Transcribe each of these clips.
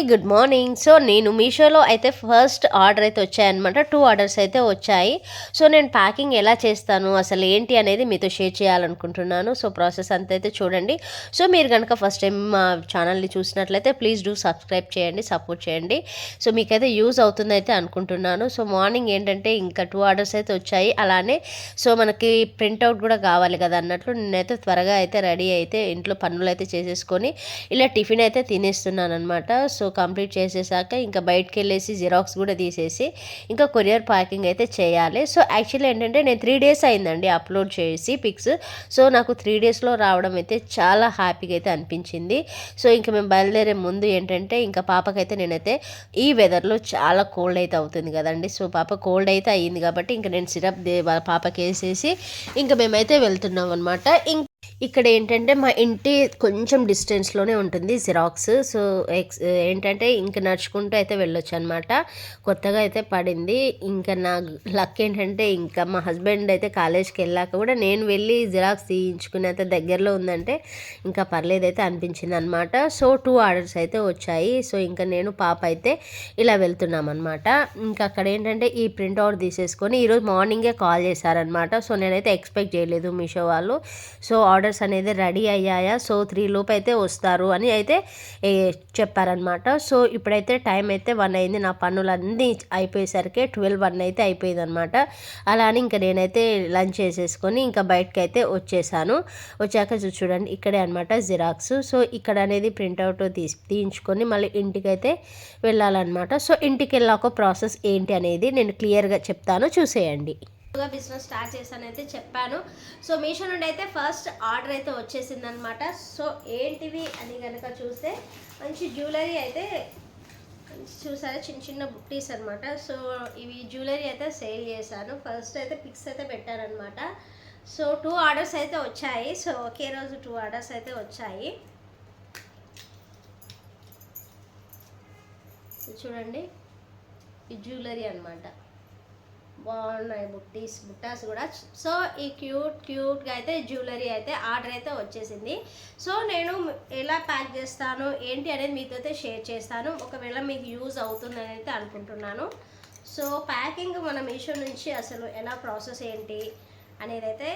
Good morning so నేను మీషోలో అయితే ఫస్ట్ ఆర్డర్ అయితే వచ్చాయన్నమాట. టూ ఆర్డర్స్ అయితే వచ్చాయి. సో నేను ప్యాకింగ్ ఎలా చేస్తాను? అసలు ఏంటి అనేది మీతో షేర్ చేయాలనుకుంటున్నాను. సో ప్రాసెస్ అంతా అయితే చూడండి. సో మీరు కనుక ఫస్ట్ టైం మా ఛానల్ని చూసినట్లయితే ప్లీజ్ డూ సబ్స్క్రైబ్ చేయండి సపోర్ట్ చేయండి. సో మీకైతే యూజ్ అవుతుంది అయితే అనుకుంటున్నాను. సో మార్నింగ్ ఏంటంటే ఇంకా టూ ఆర్డర్స్ అయితే వచ్చాయి. అలానే సో మనకి ప్రింట్అవుట్ కూడా కావాలి కదా అన్నట్లు నేనైతే త్వరగా అయితే రెడీ అయితే ఇంట్లో పనులు అయితే చేసేసుకొని ఇలా టిఫిన్ అయితే తినేస్తున్నాను అనమాట సో కంప్లీట్ చేసేసాక ఇంకా బయటకు వెళ్ళేసి జిరాక్స్ కూడా తీసేసి ఇంకా కొరియర్ ప్యాకింగ్ అయితే చేయాలి. సో యాక్చువల్లీ ఏంటంటే నేను త్రీ డేస్ అయిందండి అప్లోడ్ చేసి పిక్స్ సో నాకు త్రీ డేస్లో రావడం అయితే చాలా హ్యాపీగా అయితే అనిపించింది. సో ఇంకా మేము బయలుదేరే ముందు ఏంటంటే ఇంకా పాపకైతే నేనైతే ఈ వెదర్లో చాలా కోల్డ్ అయితే అవుతుంది కదండి. సో పాప కోల్డ్ అయితే అయ్యింది కాబట్టి ఇంకా నేను సిరప్ పాపకి వేసేసి ఇంకా మేమైతే వెళ్తున్నాం అనమాట ఇంక ఇక్కడ ఏంటంటే మా ఇంటి కొంచెం డిస్టెన్స్లోనే ఉంటుంది జిరాక్స్ సో ఎక్స్ ఏంటంటే ఇంకా నడుచుకుంటూ అయితే వెళ్ళొచ్చు అనమాట కొత్తగా అయితే పడింది. ఇంకా నా లక్ ఏంటంటే ఇంకా మా హస్బెండ్ అయితే కాలేజ్కి వెళ్ళాక కూడా నేను వెళ్ళి జిరాక్స్ తీయించుకునేంత దగ్గరలో ఉందంటే ఇంకా పర్లేదు అయితే అనిపించింది అనమాట సో టూ ఆర్డర్స్ అయితే వచ్చాయి. సో ఇంకా నేను పాప అయితే ఇలా వెళ్తున్నాం అనమాట ఇంకా అక్కడ ఏంటంటే ఈ ప్రింట్ అవుట్ తీసేసుకొని ఈరోజు మార్నింగే కాల్ చేశారనమాట సో నేనైతే ఎక్స్పెక్ట్ చేయలేదు మీషో వాళ్ళు. సో ఆర్డర్ ఆర్డర్స్ అనేది రెడీ అయ్యాయా? సో త్రీ లోపు అయితే వస్తారు అని అయితే చెప్పారనమాట సో ఇప్పుడైతే టైం అయితే వన్ అయింది. నా పనులన్నీ అయిపోయేసరికి ట్వెల్వ్ వన్ అయితే అయిపోయింది అనమాట అలా అని ఇంకా నేనైతే లంచ్ చేసేసుకొని ఇంకా బయటకు అయితే వచ్చేసాను. వచ్చాక చూడండి ఇక్కడే అనమాట జిరాక్స్. సో ఇక్కడ అనేది ప్రింట్అవుట్ తీసి తీయించుకొని మళ్ళీ ఇంటికైతే వెళ్ళాలన్నమాట. సో ఇంటికి వెళ్ళాక ప్రాసెస్ ఏంటి అనేది నేను క్లియర్గా చెప్తాను. చూసేయండి. బిజినెస్ స్టార్ట్ చేశాను అయితే చెప్పాను. సో మీషో నుండి అయితే ఫస్ట్ ఆర్డర్ అయితే వచ్చేసింది అనమాట సో ఏంటివి అని కనుక చూస్తే మంచి జ్యువెలరీ అయితే చూసారా? చిన్న చిన్న బుట్టీస్ అనమాట సో ఇవి జ్యువెలరీ అయితే సేల్ చేశాను. ఫస్ట్ అయితే పిక్స్ అయితే పెట్టారనమాట సో టూ ఆర్డర్స్ అయితే వచ్చాయి. సో ఒకే రోజు టూ ఆర్డర్స్ అయితే వచ్చాయి. చూడండి. ఈ జ్యువెలరీ అనమాట బాగున్నాయి బుట్టీస్ బుట్టాస్ కూడా. సో ఈ క్యూట్ క్యూట్గా అయితే జ్యువెలరీ అయితే ఆర్డర్ అయితే వచ్చేసింది. సో నేను ఎలా ప్యాక్ చేస్తాను ఏంటి అనేది మీతో అయితే షేర్ చేస్తాను. ఒకవేళ మీకు యూజ్ అవుతుందని అయితే అనుకుంటున్నాను. సో ప్యాకింగ్ మన మీషో నుంచి అసలు ఎలా ప్రాసెస్ ఏంటి అనేది అయితే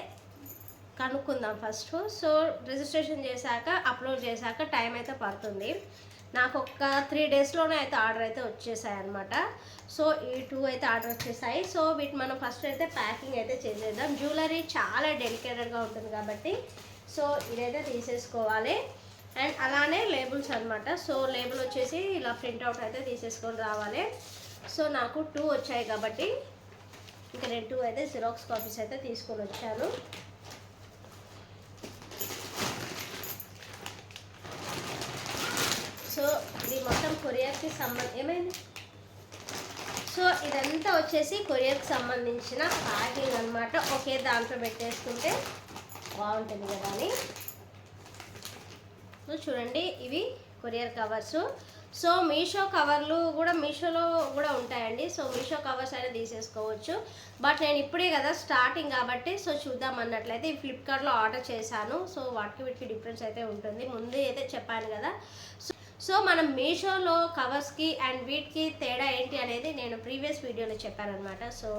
కనుక్కుందాం ఫస్ట్. సో రిజిస్ట్రేషన్ చేశాక అప్లోడ్ చేశాక టైం అయితే పడుతుంది. నాకు ఒక త్రీ డేస్లోనే అయితే ఆర్డర్ అయితే వచ్చేసాయి అనమాట సో ఈ టూ అయితే ఆర్డర్ వచ్చేసాయి. సో వీటి మనం ఫస్ట్ అయితే ప్యాకింగ్ అయితే చేసేద్దాం. జ్యువెలరీ చాలా డెలికేటెడ్గా ఉంటుంది కాబట్టి సో ఇదైతే తీసేసుకోవాలి. అండ్ అలానే లేబుల్స్ అనమాట సో లేబుల్ వచ్చేసి ఇలా ప్రింట్అవుట్ అయితే తీసేసుకొని రావాలి. సో నాకు టూ వచ్చాయి కాబట్టి ఇంకా నేను టూ అయితే జిరాక్స్ కాపీస్ అయితే తీసుకొని వచ్చాను. ఇది మొత్తం కొరియర్కి సంబంధ ఏమైంది? సో ఇదంతా వచ్చేసి కొరియర్కి సంబంధించిన ప్యాకింగ్ అనమాట ఒకే దాంట్లో పెట్టేసుకుంటే బాగుంటుంది కదా అని. సో చూడండి ఇవి కొరియర్ కవర్స్. సో మీషో కవర్లు కూడా మీషోలో కూడా ఉంటాయండి. సో మీషో కవర్స్ అయినా తీసేసుకోవచ్చు. బట్ నేను ఇప్పుడే కదా స్టార్టింగ్ కాబట్టి సో చూద్దాం అన్నట్లయితే ఈ ఫ్లిప్కార్ట్లో ఆర్డర్ చేశాను. సో వాటికి వీటికి డిఫరెన్స్ అయితే ఉంటుంది. ముందే అయితే చెప్పాను కదా. సో సో మనం మీషోలో కవర్స్కి అండ్ వీటికి తేడా ఏంటి అనేది నేను ప్రీవియస్ వీడియోలో చెప్పానమాట సో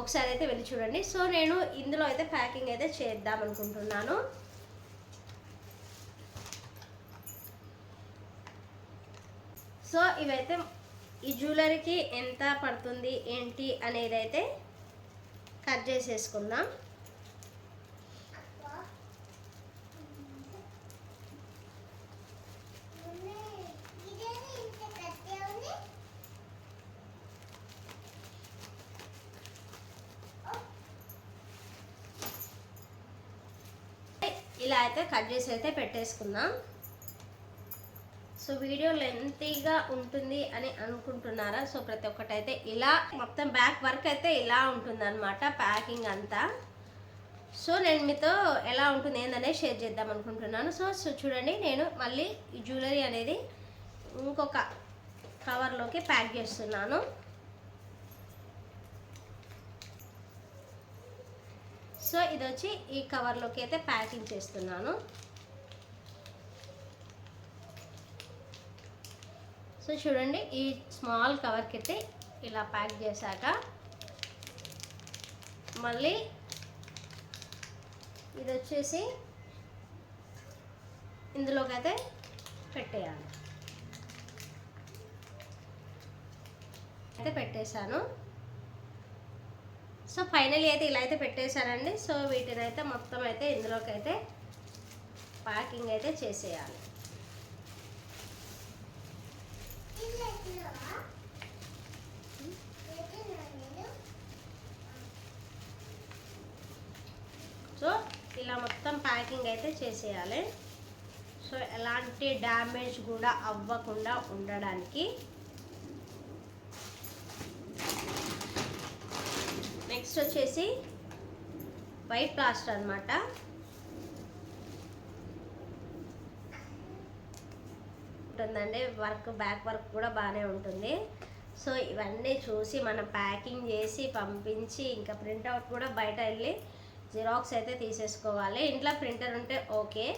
ఒకసారి అయితే వెళ్ళి చూడండి. సో నేను ఇందులో అయితే ప్యాకింగ్ అయితే చేద్దాం అనుకుంటున్నాను. సో ఇవైతే ఈ జ్యువెలరీకి ఎంత పడుతుంది ఏంటి అనేది అయితే కట్ చేసేసుకుందాం. ఇలా అయితే కట్ చేసి అయితే పెట్టేసుకుందాం. సో వీడియో లెంతీగా ఉంటుంది అని అనుకుంటున్నారా? సో ప్రతి ఒక్కటైతే ఇలా మొత్తం బ్యాక్ వర్క్ అయితే ఇలా ఉంటుందన్నమాట ప్యాకింగ్ అంతా. సో నేను మీతో ఎలా ఉంటుంది ఏందనే షేర్ చేద్దాం అనుకుంటున్నాను. సో సో చూడండి నేను మళ్ళీ ఈ జ్యువెలరీ అనేది ఇంకొక కవర్లోకి ప్యాక్ చేస్తున్నాను. సో ఇది వచ్చి ఈ కవర్లోకి అయితే ప్యాకింగ్ చేస్తున్నాను. సో చూడండి ఈ స్మాల్ కవర్కి అయితే ఇలా ప్యాక్ చేశాక మళ్ళీ ఇది వచ్చేసి ఇందులోకి అయితే పెట్టేయాలి. అయితే పెట్టేశాను. సో ఫైనలీ అయితే ఇలా అయితే పెట్టేశానండి సో వీటిని అయితే మొత్తం అయితే ఇందులోకి అయితే ప్యాకింగ్ అయితే చేసేయాలి. సో ఇలా మొత్తం ప్యాకింగ్ అయితే చేసేయాలి. సో ఎలాంటి డ్యామేజ్ కూడా అవ్వకుండా ఉండడానికి నెక్స్ట్ వచ్చేసి వైట్ ప్లాస్టర్ అనమాట ఉంటుందండి వర్క్ బ్యాక్ వర్క్ కూడా బాగానే ఉంటుంది. సో ఇవన్నీ చూసి మనం ప్యాకింగ్ చేసి పంపించి ఇంకా ప్రింట్అవుట్ కూడా బయట వెళ్ళి జిరాక్స్ అయితే తీసేసుకోవాలి. ఇంట్లో ప్రింటర్ ఉంటే ఓకే.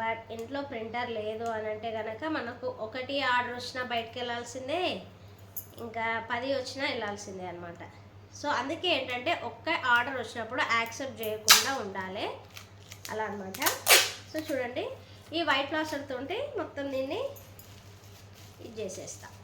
బట్ ఇంట్లో ప్రింటర్ లేదు అని అంటే కనుక మనకు ఒకటి ఆర్డర్ వచ్చినా బయటకు వెళ్ళాల్సిందే. ఇంకా పది వచ్చినా వెళ్ళాల్సిందే అనమాట సో అందుకే ఏంటంటే ఒక్క ఆర్డర్ వచ్చినప్పుడు యాక్సెప్ట్ చేయకుండా ఉండాలి. అలా అనమాట సో చూడండి ఈ వైట్ ప్లాస్టర్తో ఉంటే మొత్తం దీన్ని ఇది చేసేస్తాను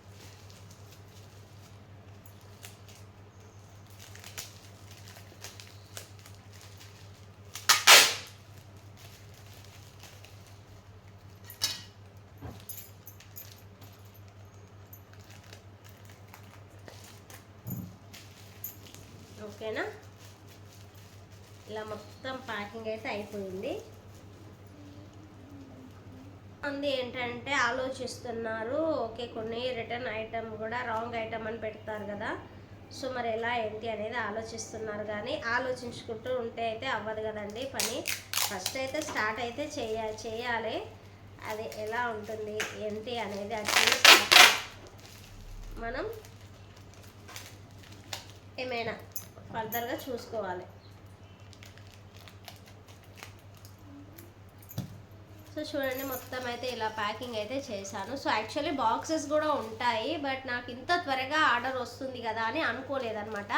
ఓకేనా? ఇలా మొత్తం ప్యాకింగ్ అయితే అయిపోయింది. మంది ఏంటంటే ఆలోచిస్తున్నారు ఓకే కొన్ని రిటర్న్ ఐటమ్ కూడా రాంగ్ ఐటమ్ అని పెడతారు కదా. సో మరి ఎలా ఏంటి? అనేది ఆలోచిస్తున్నారు. కానీ ఆలోచించుకుంటూ ఉంటే అయితే అవ్వదు కదండి పని. ఫస్ట్ అయితే స్టార్ట్ అయితే చేయాలి చేయాలి. అది ఎలా ఉంటుంది ఏంటి అనేది అది మనం ఏమైనా ఫర్దర్గా చూసుకోవాలి. సో చూడండి మొత్తం అయితే ఇలా ప్యాకింగ్ అయితే చేశాను. సో యాక్చువల్లీ బాక్సెస్ కూడా ఉంటాయి బట్ నాకు ఇంత త్వరగా ఆర్డర్ వస్తుంది కదా అని అనుకోలేదనమాట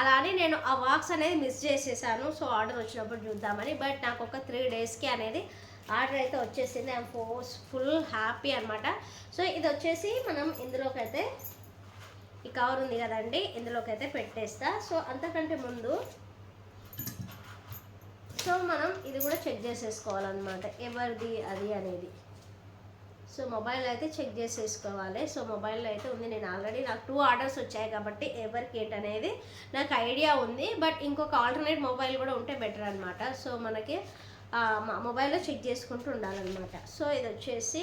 అలా అని నేను ఆ బాక్స్ అనేది మిస్ చేసేసాను. సో ఆర్డర్ వచ్చినప్పుడు చూద్దామని బట్ నాకు ఒక త్రీ డేస్కి అనేది ఆర్డర్ అయితే వచ్చేసింది. ఐఎమ్ ఫోర్స్ ఫుల్ హ్యాపీ అనమాట సో ఇది వచ్చేసి మనం ఇందులోకి అయితే ఈ కవర్ ఉంది కదండి ఇందులోకి అయితే పెట్టేస్తా. సో అంతకంటే ముందు సో మనం ఇది కూడా చెక్ చేసేసుకోవాలన్నమాట. ఎవరిది అది అనేది. సో మొబైల్ అయితే చెక్ చేసేసుకోవాలి. సో మొబైల్లో అయితే ఉంది. నేను ఆల్రెడీ నాకు టూ ఆర్డర్స్ వచ్చాయి కాబట్టి ఎవరికి ఏంటనేది నాకు ఐడియా ఉంది. బట్ ఇంకొక ఆల్టర్నేట్ మొబైల్ కూడా ఉంటే బెటర్ అనమాట సో మనకి మొబైల్లో చెక్ చేసుకుంటూ ఉండాలన్నమాట. సో ఇది వచ్చేసి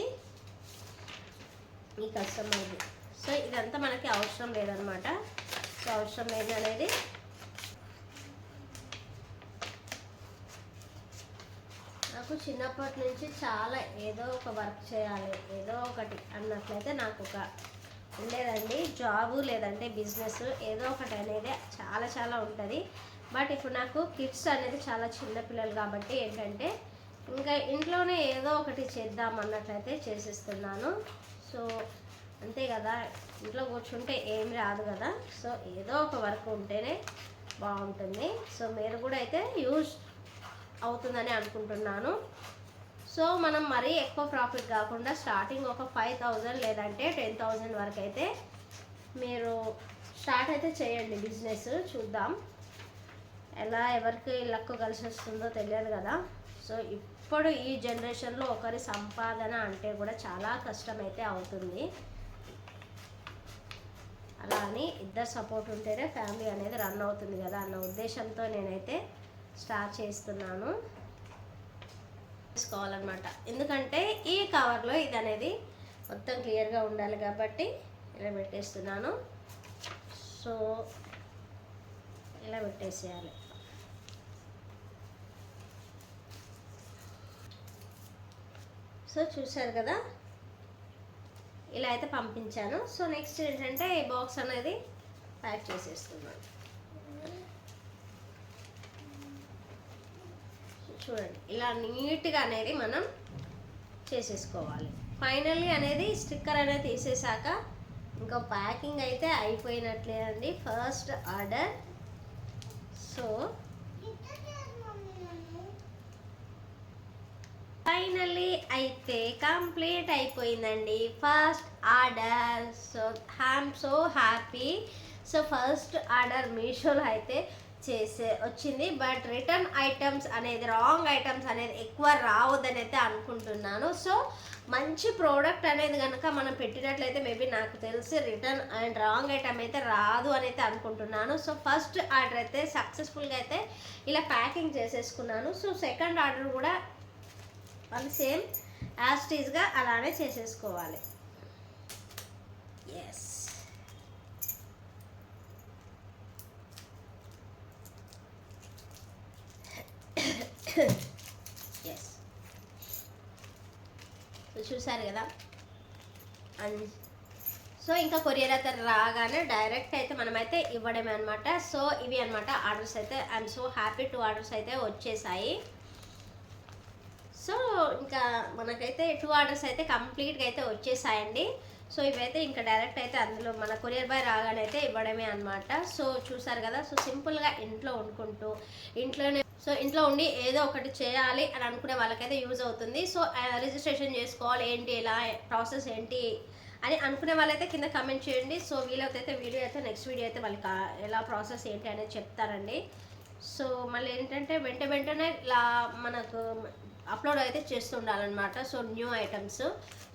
ఈ కస్టమర్ది సో ఇదంతా మనకి అవసరం లేదనమాట. సో అవసరం లేదు అనేది నాకు చిన్నప్పటి నుంచి చాలా ఏదో ఒక వర్క్ చేయాలి ఏదో ఒకటి అన్నట్లయితే నాకు ఒక ఉండేదండి. జాబు లేదంటే బిజినెస్ ఏదో ఒకటి అనేది చాలా చాలా ఉంటుంది. బట్ ఇప్పుడు నాకు కిడ్స్ అనేది చాలా చిన్న పిల్లలు కాబట్టి ఏంటంటే ఇంకా ఇంట్లోనే ఏదో ఒకటి చేద్దాం అన్నట్లయితే చేసేస్తున్నాను. సో అంతే కదా? ఇంట్లో కూర్చుంటే ఏం రాదు కదా? సో ఏదో ఒక వర్క్ ఉంటేనే బాగుంటుంది. సో మీరు కూడా అయితే యూజ్ అవుతుందని అనుకుంటున్నాను. సో మనం మరీ ఎక్కువ ప్రాఫిట్ కాకుండా స్టార్టింగ్ ఒక ఫైవ్ థౌజండ్ లేదంటే టెన్ థౌజండ్ వరకు అయితే మీరు స్టార్ట్ అయితే చేయండి బిజినెస్ చూద్దాం. ఎలా ఎవరికి లక్కు కలిసి వస్తుందో తెలియదు కదా? సో ఇప్పుడు ఈ జనరేషన్లో ఒకరి సంపాదన అంటే కూడా చాలా కష్టమైతే అవుతుంది. అలా అని ఇద్దరు సపోర్ట్ ఉంటేనే ఫ్యామిలీ అనేది రన్ అవుతుంది కదా అన్న ఉద్దేశంతో నేనైతే స్టార్ట్ చేస్తున్నాను. తీసుకోవాలన్నమాట. ఎందుకంటే ఈ కవర్లో ఇది అనేది మొత్తం క్లియర్గా ఉండాలి కాబట్టి ఇలా పెట్టేస్తున్నాను. సో ఇలా పెట్టేసేయాలి. సో చూశారు కదా? ఇలా అయితే పంపించాను. సో నెక్స్ట్ ఏంటంటే ఈ బాక్స్ అనేది ప్యాక్ చేసేస్తున్నాను. చూడండి ఇలా నీట్గా అనేది మనం చేసేసుకోవాలి. ఫైనల్లీ అనేది స్టిక్కర్ అనేది తీసేసాక ఇంకా ప్యాకింగ్ అయితే అయిపోయినట్లేదండి. ఫస్ట్ ఆర్డర్ సో ఫైనల్లీ అయితే కంప్లీట్ అయిపోయిందండి. First order. So I'm so happy so first order మీషోలో అయితే చేసే వచ్చింది. బట్ రిటర్న్ ఐటమ్స్ అనేది రాంగ్ ఐటమ్స్ అనేది ఎక్కువ రావద్దని అయితే అనుకుంటున్నాను. సో మంచి ప్రోడక్ట్ అనేది కనుక మనం పెట్టినట్లయితే మేబీ నాకు తెలిసి రిటర్న్ అండ్ రాంగ్ ఐటమ్ అయితే రాదు అని అయితే అనుకుంటున్నాను. సో ఫస్ట్ ఆర్డర్ అయితే సక్సెస్ఫుల్గా అయితే ఇలా ప్యాకింగ్ చేసేసుకున్నాను. సో సెకండ్ ఆర్డర్ కూడా మళ్ళీ సేమ్ యాస్టీజ్గా అలానే చేసేసుకోవాలి. ఎస్ ఎస్ చూసారు కదా? అండ్ సో ఇంకా కొరియర్ అయితే రాగానే డైరెక్ట్ అయితే మనమైతే ఇవ్వడమే అనమాట సో ఇవి అనమాట ఆర్డర్స్ అయితే. I'm so happy two orders అయితే వచ్చేసాయి. సో ఇంకా మనకైతే టూ ఆర్డర్స్ అయితే కంప్లీట్గా అయితే వచ్చేసాయండి. సో ఇవైతే ఇంకా డైరెక్ట్ అయితే అందులో మన కొరియర్ బాయ్ రాగానే అయితే ఇవ్వడమే అనమాట సో చూసారు కదా సో సింపుల్గా ఇంట్లో వండుకుంటూ ఇంట్లోనే సో ఇంట్లో ఉండి ఏదో ఒకటి చేయాలి అని అనుకునే వాళ్ళకైతే యూజ్ అవుతుంది. సో రిజిస్ట్రేషన్ చేసుకోవాలి ఏంటి ఎలా ప్రాసెస్ ఏంటి అని అనుకునే వాళ్ళైతే కింద కమెంట్ చేయండి. సో వీలైతే వీడియో అయితే నెక్స్ట్ వీడియో అయితే వాళ్ళకి ఎలా ప్రాసెస్ ఏంటి అనేది చెప్తారండి. సో మళ్ళీ ఏంటంటే వెంట వెంటనే ఇలా మనకు అప్లోడ్ అయితే చేస్తుండాలన్నమాట. So new items.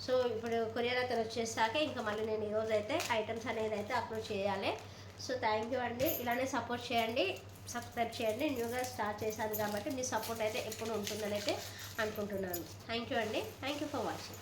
సో ఇప్పుడు కొరియర్ అతను వచ్చేసాక ఇంకా మళ్ళీ నేను ఈరోజు అయితే ఐటమ్స్ అనేది అయితే అప్లోడ్ చేయాలి. సో థ్యాంక్ యూ అండి. ఇలానే సపోర్ట్ చేయండి. సబ్స్క్రైబ్ చేయండి. న్యూగా స్టార్ట్ చేశాను కాబట్టి మీ సపోర్ట్ అయితే ఎప్పుడు ఉంటుందని అయితే అనుకుంటున్నాను. థ్యాంక్ యూ అండి. Thank you for watching.